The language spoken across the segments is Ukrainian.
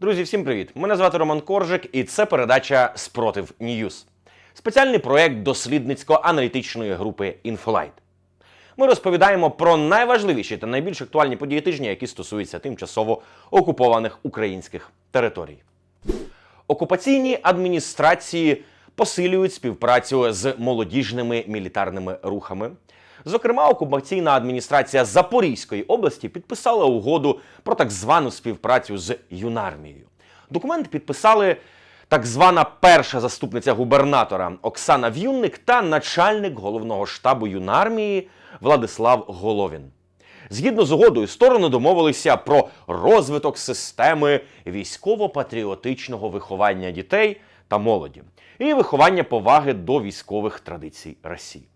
Друзі, всім привіт! Мене звати Роман Коржик, і це передача Спротив Ньюз. Спеціальний проєкт дослідницько-аналітичної групи Інфолайт. Ми розповідаємо про найважливіші та найбільш актуальні події тижня, які стосуються тимчасово окупованих українських територій. Окупаційні адміністрації посилюють співпрацю з молодіжними мілітарними рухами. Зокрема, окупаційна адміністрація Запорізької області підписала угоду про так звану співпрацю з юнармією. Документ підписали так звана перша заступниця губернатора Оксана В'юнник та начальник головного штабу юнармії Владислав Головін. Згідно з угодою, сторони домовилися про розвиток системи військово-патріотичного виховання дітей та молоді і виховання поваги до військових традицій Росії.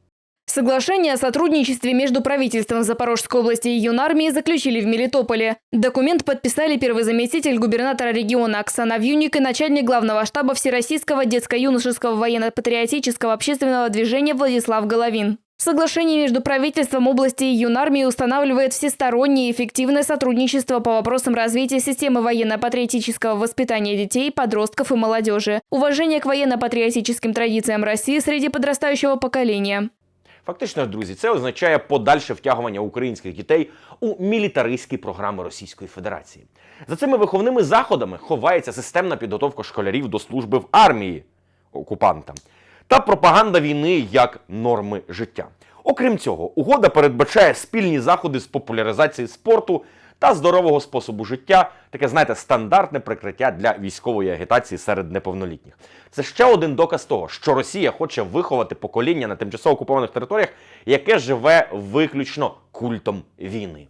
Соглашение о сотрудничестве между правительством Запорожской области и юнармией заключили в Мелитополе. Документ подписали первый заместитель губернатора региона Оксана Вьюник и начальник главного штаба Всероссийского детско-юношеского военно-патриотического общественного движения Владислав Головин. Соглашение между правительством области и юнармией устанавливает всестороннее и эффективное сотрудничество по вопросам развития системы военно-патриотического воспитания детей, подростков и молодежи, уважение к военно-патриотическим традициям России среди подрастающего поколения. Фактично, друзі, це означає подальше втягування українських дітей у мілітаристські програми Російської Федерації. За цими виховними заходами ховається системна підготовка школярів до служби в армії окупанта та пропаганда війни як норми життя. Окрім цього, угода передбачає спільні заходи з популяризації спорту та здорового способу життя, таке, знаєте, стандартне прикриття для військової агітації серед неповнолітніх. Це ще один доказ того, що Росія хоче виховати покоління на тимчасово окупованих територіях, яке живе виключно культом війни.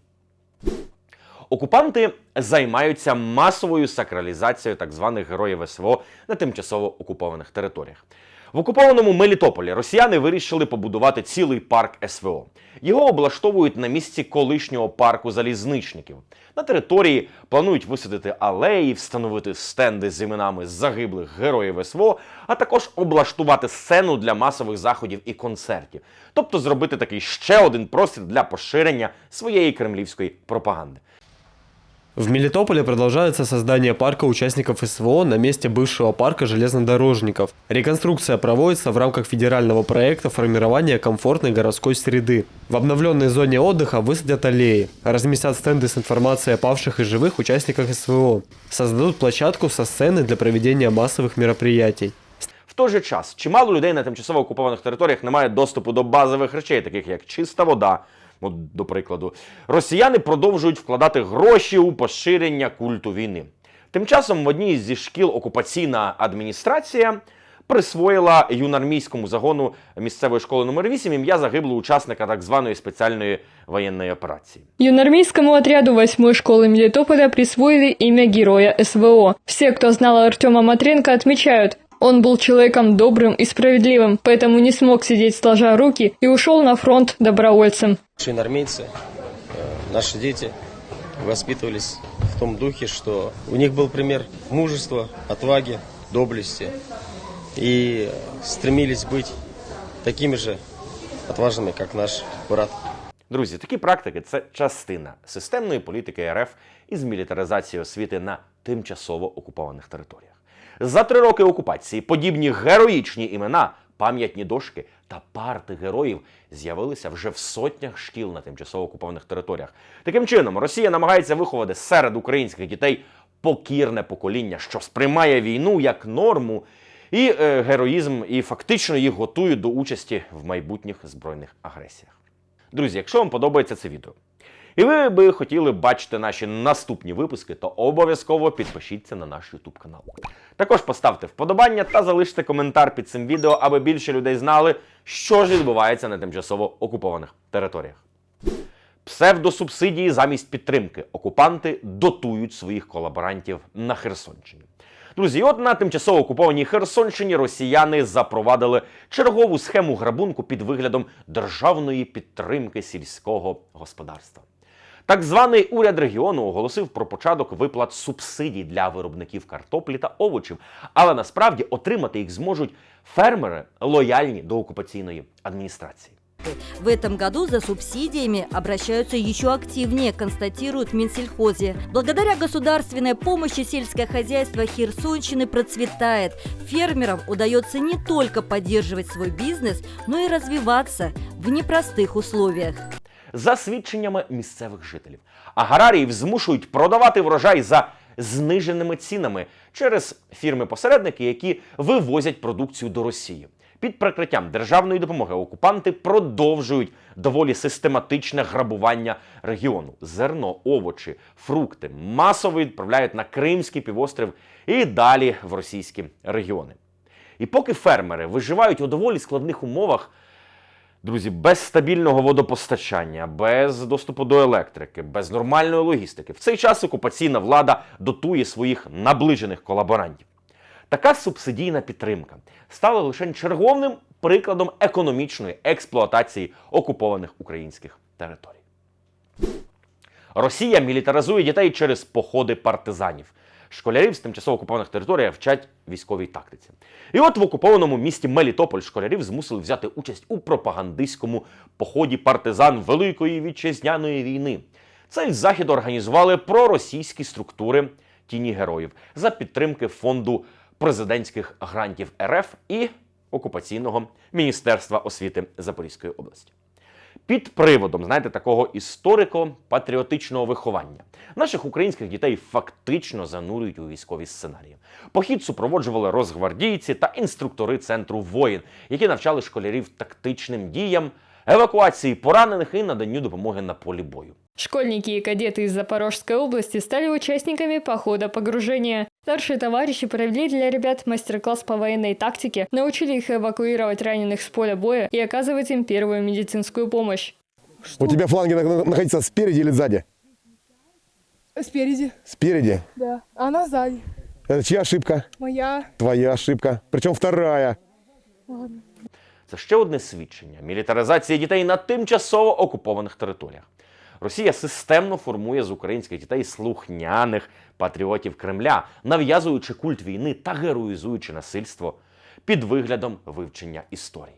Окупанти займаються масовою сакралізацією так званих героїв СВО на тимчасово окупованих територіях. В окупованому Мелітополі росіяни вирішили побудувати цілий парк СВО. Його облаштовують на місці колишнього парку залізничників. На території планують висадити алеї, встановити стенди з іменами загиблих героїв СВО, а також облаштувати сцену для масових заходів і концертів. Тобто зробити такий ще один простір для поширення своєї кремлівської пропаганди. В Мелитополе продолжается создание парка участников СВО на месте бывшего парка железнодорожников. Реконструкция проводится в рамках федерального проекта формирования комфортной городской среды. В обновленной зоне отдыха высадят аллеи, разместят стенды с информацией о павших и живых участниках СВО, создадут площадку со сценой для проведения массовых мероприятий. В той же час чимало людей на тимчасово окупованих територіях не мають доступу до базових речей, таких як чиста вода. От, до прикладу, росіяни продовжують вкладати гроші у поширення культу війни. Тим часом в одній зі шкіл окупаційна адміністрація присвоїла юнармійському загону місцевої школи номер 8 ім'я загиблого учасника так званої спеціальної воєнної операції. Юнармейскому отряду 8 школы Мелитополя присвоили имя героя СВО. Все, кто знал Артема Матренко, отмечают, он был человеком добрым и справедливым, поэтому не смог сидеть сложа руки и ушел на фронт добровольцем. Наши инормейцы, э, наши дети воспитывались в том духе, что у них был пример мужества, отваги, доблести и стремились быть такими же отважными, как наш брат. Друзі, такі практики це частина системної політики РФ із мілітаризацією освіти на тимчасово окупованих територіях. За три роки окупації подібні героїчні імена, пам'ятні дошки та парти героїв з'явилися вже в сотнях шкіл на тимчасово окупованих територіях. Таким чином, Росія намагається виховати серед українських дітей покірне покоління, що сприймає війну як норму і е, героїзм, і фактично їх готує до участі в майбутніх збройних агресіях. Друзі, якщо вам подобається це відео, і ви би хотіли бачити наші наступні випуски, то обов'язково підпишіться на наш YouTube канал. Також поставте вподобання та залиште коментар під цим відео, аби більше людей знали, що ж відбувається на тимчасово окупованих територіях. Псевдосубсидії замість підтримки окупанти дотують своїх колаборантів на Херсонщині. Друзі, от на тимчасово окупованій Херсонщині росіяни запровадили чергову схему грабунку під виглядом державної підтримки сільського господарства. Так званий уряд регіону оголосив про початок виплат субсидій для виробників картоплі та овочів, але насправді отримати їх зможуть фермери лояльні до окупаційної адміністрації. В этом году за субсидиями обращаются еще активнее, констатируют в Минсельхозе. Благодаря государственной помощи сельское хозяйство Херсонщины процветает. Фермерам удается не только поддерживать свой бизнес, но и развиваться в непростых условиях. За свідченнями місцевих жителів, аграріїв змушують продавати врожай за зниженими цінами через фірми-посередники, які вивозять продукцію до Росії. Під прикриттям державної допомоги окупанти продовжують доволі систематичне грабування регіону. Зерно, овочі, фрукти масово відправляють на Кримський півострів і далі в російські регіони. І поки фермери виживають у доволі складних умовах, Друзі, без стабільного водопостачання, без доступу до електрики, без нормальної логістики. В цей час окупаційна влада дотує своїх наближених колаборантів. Така субсидійна підтримка стала лише черговним прикладом економічної експлуатації окупованих українських територій. Росія мілітаризує дітей через походи партизанів. Школярів з тимчасово окупованих територій вчать військовій тактиці. І от в окупованому місті Мелітополь школярів змусили взяти участь у пропагандистському поході партизан Великої вітчизняної війни. Цей захід організували проросійські структури тіні героїв за підтримки фонду президентських грантів РФ і окупаційного міністерства освіти Запорізької області під приводом, знаєте, такого історико-патріотичного виховання. Наших українських дітей фактично занурюють у військові сценарії. Похід супроводжували розгвардійці та інструктори центру воїн, які навчали школярів тактичним діям, евакуації поранених і наданню допомоги на полі бою. Школьники и кадеты из Запорожской области стали участниками похода погружения. Старшие товарищи провели для ребят мастер-класс по военной тактике, научили их эвакуировать раненых с поля боя и оказывать им первую медицинскую помощь. У тебя фланги на- находятся спереди или сзади? Спереди, Спереди. да. А она сзади. Это чья ошибка? Моя. Твоя ошибка. Причем вторая. Це ще одне свідчення мілітаризації дітей на тимчасово окупованих територіях. Росія системно формує з українських дітей слухняних патріотів Кремля, нав'язуючи культ війни та героїзуючи насильство під виглядом вивчення історії.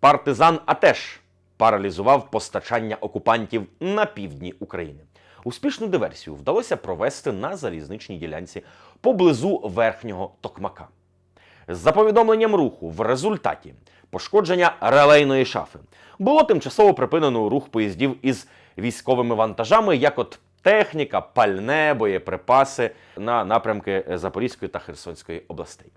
Партизан Атеш паралізував постачання окупантів на півдні України. Успішну диверсію вдалося провести на залізничній ділянці поблизу верхнього Токмака. За повідомленням руху, в результаті пошкодження релейної шафи було тимчасово припинено рух поїздів із військовими вантажами, як от техніка, пальне, боєприпаси на напрямки Запорізької та Херсонської областей.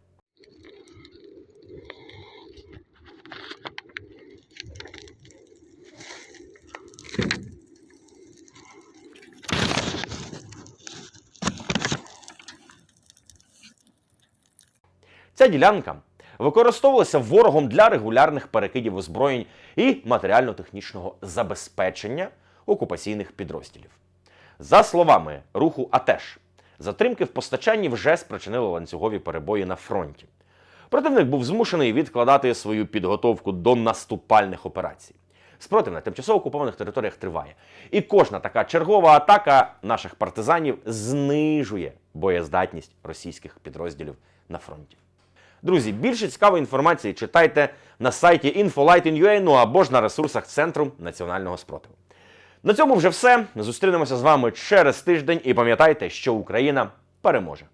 Ця ділянка використовувалася ворогом для регулярних перекидів озброєнь і матеріально-технічного забезпечення окупаційних підрозділів. За словами руху АТЕШ, затримки в постачанні вже спричинили ланцюгові перебої на фронті. Противник був змушений відкладати свою підготовку до наступальних операцій. Спротив на тимчасово окупованих територіях триває. І кожна така чергова атака наших партизанів знижує боєздатність російських підрозділів на фронті. Друзі, більше цікавої інформації читайте на сайті infolight.in.ua, ну або ж на ресурсах Центру національного спротиву. На цьому вже все. Зустрінемося з вами через тиждень і пам'ятайте, що Україна переможе.